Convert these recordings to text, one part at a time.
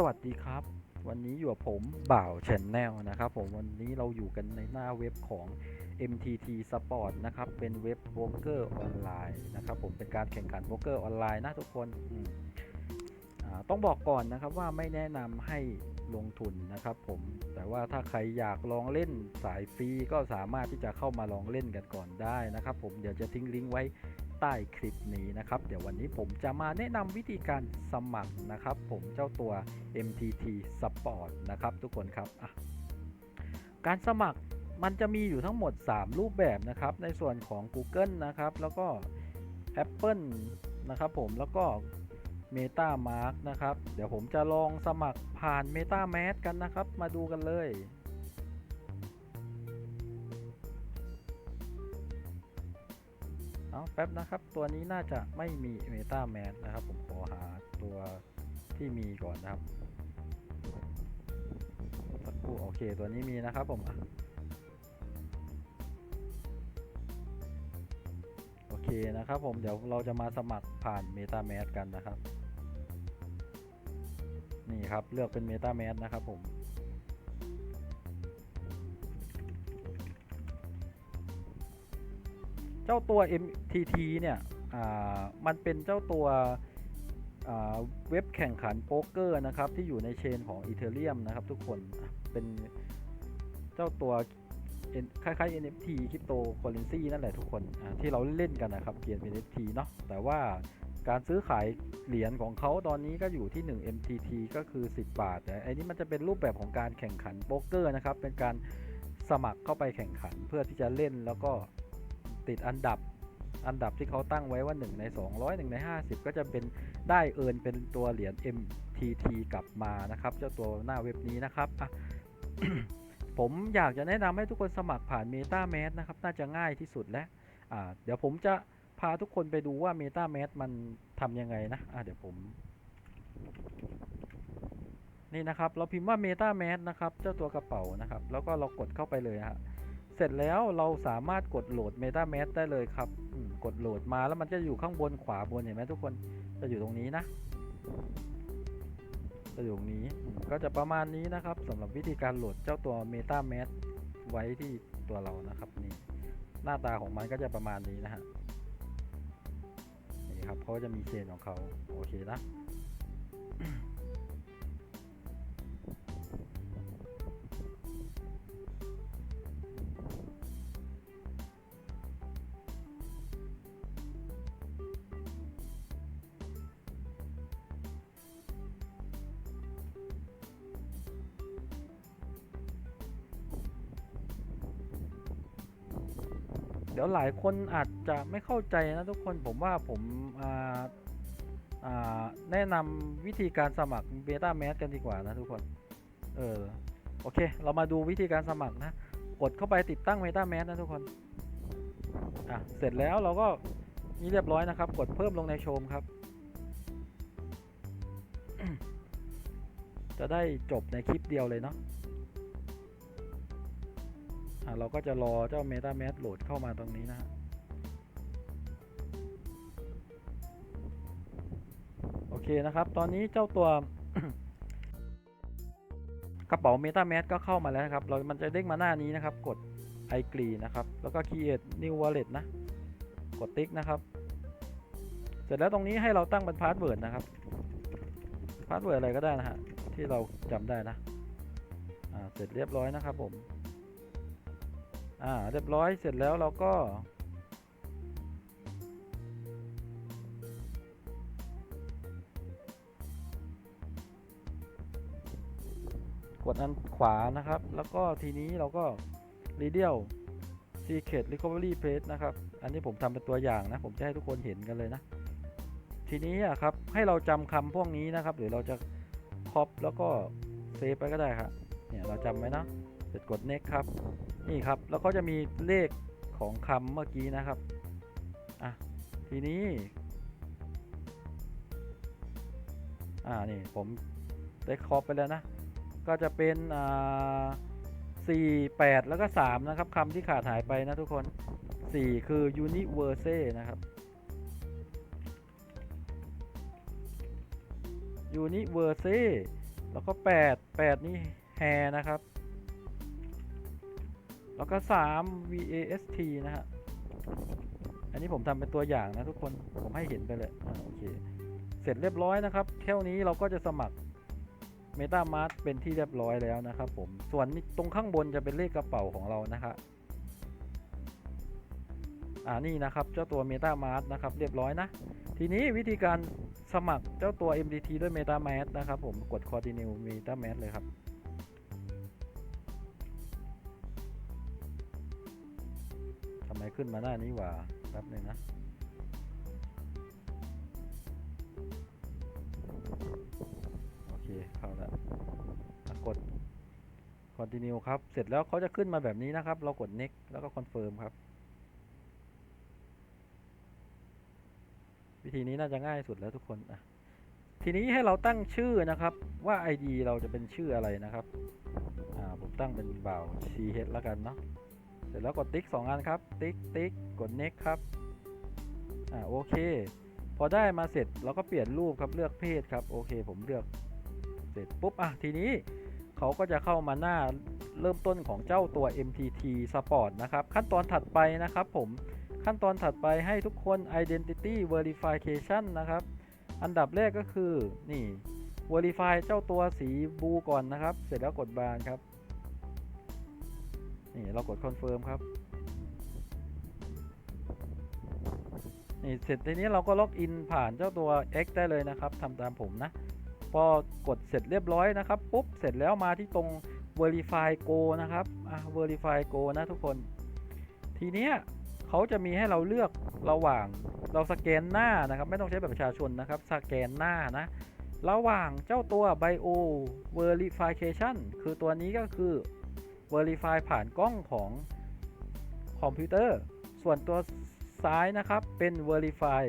สวัสดีครับ วันนี้อยู่กับผมบ่าวชแนลนะครับผมวันนี้เราอยู่กันในหน้าเว็บของ MTT Sport นะครับ เป็นเว็บโบรกเกอร์ออนไลน์นะครับผมเป็นการแข่งขันโบรกเกอร์ออนไลน์นะทุกคนต้องบอกก่อนนะครับว่าไม่แนะนำให้ลงทุนนะครับผมแต่ว่าถ้าใครอยากลองเล่นสายฟรีก็สามารถที่จะเข้ามาลองเล่นกันก่อนได้นะครับผมเดี๋ยวจะทิ้งลิงก์ไว้ ใต้คลิปนี้นะครับ เดี๋ยววันนี้ผมจะมาแนะนำวิธีการสมัครนะครับ ผมเจ้าตัว MTT Sport นะครับ ทุกคนครับ การสมัครมันจะมีอยู่ทั้งหมด 3 รูปแบบนะครับ ในส่วนของ Google นะครับ แล้วก็ Apple นะครับผมแล้วก็ MetaMask นะครับ เดี๋ยวผมจะลองสมัครผ่าน MetaMask กันนะครับ มาดูกันเลย แป๊บนะครับ ตัวนี้น่าจะไม่มี Meta Man นะครับ ผมขอหาตัวที่มีก่อนนะครับสักครู่โอเคตัวนี้มีนะครับผมโอเคนะครับผมเดี๋ยวเราจะมาสมัครผ่าน Meta m a s กันนะครับ นี่ครับเลือกเป็น Meta m a s นะครับผม เจ้าตัว MTT เนี่ยอ่ามันเป็นเจ้าตัวอ่าเว็บแข่งขันโป๊กเกอร์นะครับ ที่อยู่ในเชนของ Ethereum นะครับ ทุกคนเป็นเจ้าตัวคล้ายๆ NFT คริปโตเคอเรนซีนั่นแหละทุกคนที่เราเล่นกันนะครับเปลี่ยนเป็น NFT เนาะแต่ว่าการซื้อขายเหรียญของเขาตอนนี้ก็อยู่ที่ 1 MTT ก็คือ 10 บาท แต่อันนี้มันจะเป็นรูปแบบของการแข่งขันโป๊กเกอร์นะครับ เป็นการสมัครเข้าไปแข่งขันเพื่อที่จะเล่นแล้วก็ ติดอันดับอันดับที่เขาตั้งไว้ว่า 1 ใน 200 1 ใน 50 ก็จะเป็นได้เอินเป็นตัวเหรียญ MTT กลับมานะครับ เจ้าตัวหน้าเว็บนี้นะครับ ผมอยากจะแนะนำให้ทุกคนสมัครผ่าน MetaMask นะครับ น่าจะง่ายที่สุดและอ่าเดี๋ยวผมจะพาทุกคนไปดูว่า MetaMask มันทำยังไงนะะเดี๋ยวผม นี่นะครับ เราพิมพ์ว่า MetaMask นะครับ เจ้าตัวกระเป๋านะครับ แล้วก็เรากดเข้าไปเลยฮะ เสร็จแล้วเราสามารถกดโหลด MetaMask ได้เลยครับกดโหลดมาแล้วมันจะอยู่ข้างบนขวาบนเห็นไหมทุกคนจะอยู่ตรงนี้นะจะอยู่ตรงนี้ก็จะประมาณนี้นะครับสำหรับวิธีการโหลดเจ้าตัว MetaMask ไว้ที่ตัวเรานะครับนี่หน้าตาของมันก็จะประมาณนี้นะฮะนี่ครับเขาจะมีเชนของเขาโอเคนะ เดี๋ยวหลายคนอาจจะไม่เข้าใจนะทุกคนผมว่าผมาาแนะนำวิธีการสมัคร Beta m a s กันดีกว่านะทุกคน เออโอเค เรามาดูวิธีการสมัครนะ กดเข้าไปติดตั้ง Meta m a s นะทุกคน อะ เสร็จแล้วเราก็นี่เรียบร้อยนะครับ กดเพิ่มลงในโชมครับ จะได้จบในคลิปเดียวเลยเนาะ เราก็จะรอเจ้า MetaMask โหลดเข้ามาตรงนี้นะโอเคนะครับ ตอนนี้เจ้าตัวกระเป๋า MetaMask ก็เข้ามาแล้วนะครับ เรา มันจะเด้งมาหน้านี้นะครับ กด i g r e e นะครับ แล้วก็ create new wallet นะ กดติ๊กนะครับ เสร็จแล้วตรงนี้ให้เราตั้งเป็นพาสเวิร์ดนะครับ พาสเวิร์ดอะไรก็ได้นะฮะ ที่เราจำได้นะ อ่า เสร็จเรียบร้อยนะครับผม อ่าเรียบร้อยเสร็จแล้วเราก็ กดอันขวานะครับ แล้วก็ทีนี้เราก็ r e d i a l Secret Recovery Page นะครับ อันนี้ผมทำเป็นตัวอย่างนะ ผมจะให้ทุกคนเห็นกันเลยนะ ทีนี้อะครับให้เราจำคำพวกนี้นะครับหรือเราจะคอปแล้วก็เซฟไปก็ได้ครับเนี่ยเราจำไว้นะเสร็จกด next ครับ นี่ครับ แล้วก็จะมีเลขของคำเมื่อกี้นะครับ อะ ทีนี้ อ่า นี่ ผมได้ครอบไปแล้วนะ ก็จะเป็น อ่าสี่แปดแล้วก็สามนะครับคำที่ขาดหายไปนะทุกคนสี่คือ universe นะครับ universe แล้วก็แปดแปดนี่แฮนะครับ แล้วก็สาม VAST นะฮะ อันนี้ผมทำเป็นตัวอย่างนะทุกคน ผมให้เห็นไปเลยอโอเค เสร็จเรียบร้อยนะครับแค่นี้เราก็จะสมัคร MetaMask เป็นที่เรียบร้อยแล้วนะครับผม ส่วนตรงข้างบนจะเป็นเลขกระเป๋าของเรานะครับอ่านี่นะครับ เจ้าตัว MetaMask นะครับ เรียบร้อยนะ ทีนี้วิธีการสมัครเจ้าตัว MDT ด้วย MetaMask นะครับผม กด Continue MetaMask เลยครับ ขึ้นมาหน้านี้หว่าแป๊บนึงนะโอเคเข้าแล้วอะกด continue ครับ เสร็จแล้วเขาจะขึ้นมาแบบนี้นะครับ เรากด next แล้วก็ confirm ครับ วิธีนี้น่าจะง่ายสุดแล้วทุกคนอะทีนี้ให้เราตั้งชื่อนะครับว่า ID เราจะเป็นชื่ออะไรนะครับ อ่า ผมตั้งเป็นบ่าว ch แล้วกันเนาะ ร็จแล้วกดติ๊กสองอันครับ ติ๊กติ๊กกด next ครับ อ่าโอเค พอได้มาเสร็จเราก็เปลี่ยนรูปครับเลือกเพศครับ โอเค ผมเลือกเสร็จปุ๊บ อะ ทีนี้เขาก็จะเข้ามาหน้าเริ่มต้นของเจ้าตัว MTT Sport นะครับ ขั้นตอนถัดไปนะครับผมขั้นตอนถัดไปให้ทุกคน Identity Verification นะครับ อันดับแรกก็คือนี่ Verify เจ้าตัวสีบูก่อนนะครับ เสร็จแล้วกดบานครับ นี่เรากด Confirm ครับนี่เสร็จทีนี้เราก็ล็อกอินผ่านเจ้าตัว X ได้เลยนะครับทำตามผมนะ พอกดเสร็จเรียบร้อยนะครับปุ๊บเสร็จแล้วมาที่ตรง Verify Go นะครับอะ Verify Go นะทุกคน ทีเนี้ยเขาจะมีให้เราเลือกระหว่างเราสแกนหน้านะครับไม่ต้องใช้แบบประชาชนนะครับสแกนหน้านะ ระหว่างเจ้าตัว Bio Verification คือตัวนี้ก็คือ Verify ผ่านกล้องของคอมพิวเตอร์ ส่วนตัวซ้ายนะครับเป็น Verify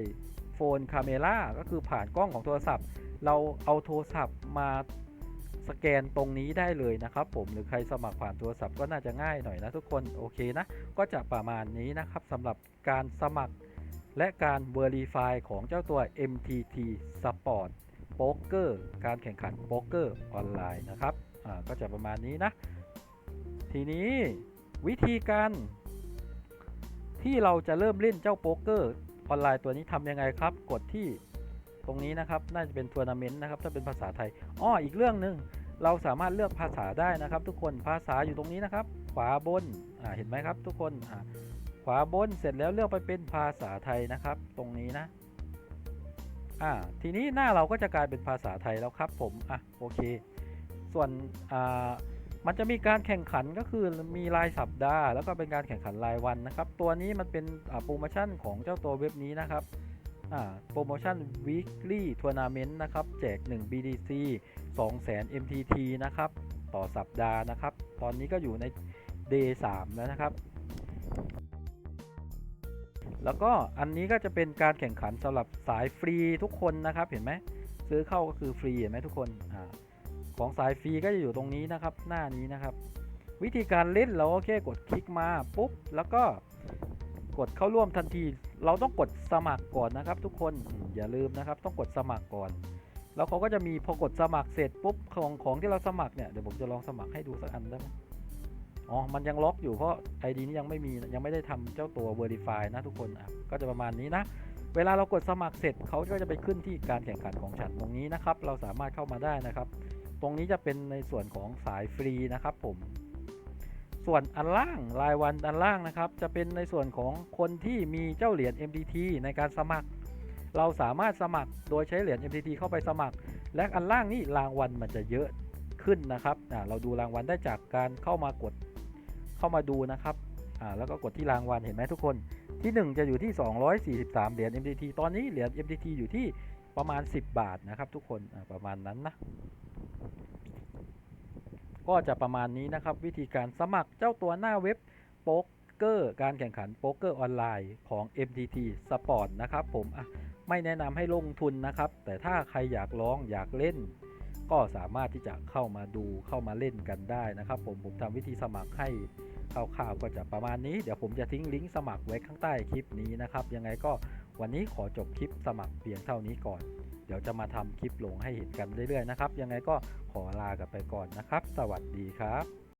Phone Camera ก็คือผ่านกล้องของโทรศัพท์ เราเอาโทรศัพท์มาสแกนตรงนี้ได้เลยนะครับ ผมหรือใครสมัครผ่านโทรศัพท์ก็น่าจะง่ายหน่อยนะทุกคนโอเคนะ ก็จะประมาณนี้นะครับสำหรับการสมัครและการ Verify ของเจ้าตัว MTT Sport Poker การแข่งขันโป๊กเกอร์ออนไลน์นะครับ อ่า ก็จะประมาณนี้นะ ทีนี้วิธีการที่เราจะเริ่มเล่นเจ้าโป๊กเกอร์ออนไลน์ตัวนี้ทำยังไงครับ กดที่ตรงนี้นะครับ น่าจะเป็นทัวร์นาเมนต์นะครับ ถ้าเป็นภาษาไทยอ้ออีกเรื่องหนึ่งเราสามารถเลือกภาษาได้นะครับ ทุกคนภาษาอยู่ตรงนี้นะครับ ขวาบนาเห็นไหมครับ ทุกคนขวาบนเสร็จแล้วเลือกไปเป็นภาษาไทยนะครับ ตรงนี้นะอ่าทีนี้หน้าเราก็จะกลายเป็นภาษาไทยแล้วครับผมอะโอเค ส่วนอ่า มันจะมีการแข่งขันก็คือมีรายสัปดาห์ แล้วก็เป็นการแข่งขันรายวันนะครับ ตัวนี้มันเป็นโปรโมชั่นของเจ้าตัวเว็บนี้นะครับโปรโมชั่น weekly tournament นะครับ แจก 1 BDC 200,000 MTT นะครับ ต่อสัปดาห์นะครับ ตอนนี้ก็อยู่ใน day 3แล้วนะครับ แล้วก็อันนี้ก็จะเป็นการแข่งขันสำหรับสายฟรีทุกคนนะครับ เห็นไหม ซื้อเข้าก็คือฟรีเห็นไหมทุกคนอ่า ของสายฟรีก็จะอยู่ตรงนี้นะครับ หน้านี้นะครับ วิธีการเล่นเราก็แค่กดคลิกมาปุ๊บแล้วก็กดเข้าร่วมทันที เราต้องกดสมัครก่อนนะครับ ทุกคนอย่าลืมนะครับ ต้องกดสมัครก่อน แล้วเขาก็จะมีพอกดสมัครเสร็จปุ๊บของของที่เราสมัครเนี่ยเดี๋ยวผมจะลองสมัครให้ดูสักอันได้ไหมอ๋อ มันยังล็อกอยู่เพราะ ID นี้ยังไม่มียังไม่ได้ทำเจ้าตัว Verify นะทุกคนอะก็จะประมาณนี้นะ เวลาเรากดสมัครเสร็จเขาก็จะไปขึ้นที่การแข่งขันของฉันตรงนี้นะครับ เราสามารถเข้ามาได้นะครับ ตรงนี้จะเป็นในส่วนของสายฟรีนะครับผม ส่วนอันล่างรายวันอันล่างนะครับ จะเป็นในส่วนของคนที่มีเจ้าเหรียญ MDT ในการสมัคร เราสามารถสมัครโดยใช้เหรียญ MDT เข้าไปสมัคร และอันล่างนี่รางวัลมันจะเยอะขึ้นนะครับเราดูรางวัลได้จากการเข้ามากดเข้ามาดูนะครับแล้วก็กดที่รางวัลเห็นไหมทุกคนที่ 1 จะอยู่ที่ 243 เหรียญ MDT ตอนนี้เหรียญ MDT อยู่ที่ประมาณ 10 บาทนะครับทุกคนประมาณนั้นนะ ก็จะประมาณนี้นะครับ วิธีการสมัครเจ้าตัวหน้าเว็บโป๊กเกอร์การแข่งขันโป๊กเกอร์ออนไลน์ของ MTT Sport นะครับผมอะไม่แนะนำให้ลงทุนนะครับ แต่ถ้าใครอยากลองอยากเล่น ก็สามารถที่จะเข้ามาดูเข้ามาเล่นกันได้นะครับ ผมผมทำวิธีสมัครให้คร่าวๆก็จะประมาณนี้ เดี๋ยวผมจะทิ้งลิงก์สมัครไว้ข้างใต้คลิปนี้นะครับ ยังไงก็วันนี้ขอจบคลิปสมัครเพียงเท่านี้ก่อน เดี๋ยวจะมาทำคลิปลงให้เห็นกันเรื่อยๆนะครับ ยังไงก็ขอลากันไปก่อนนะครับ สวัสดีครับ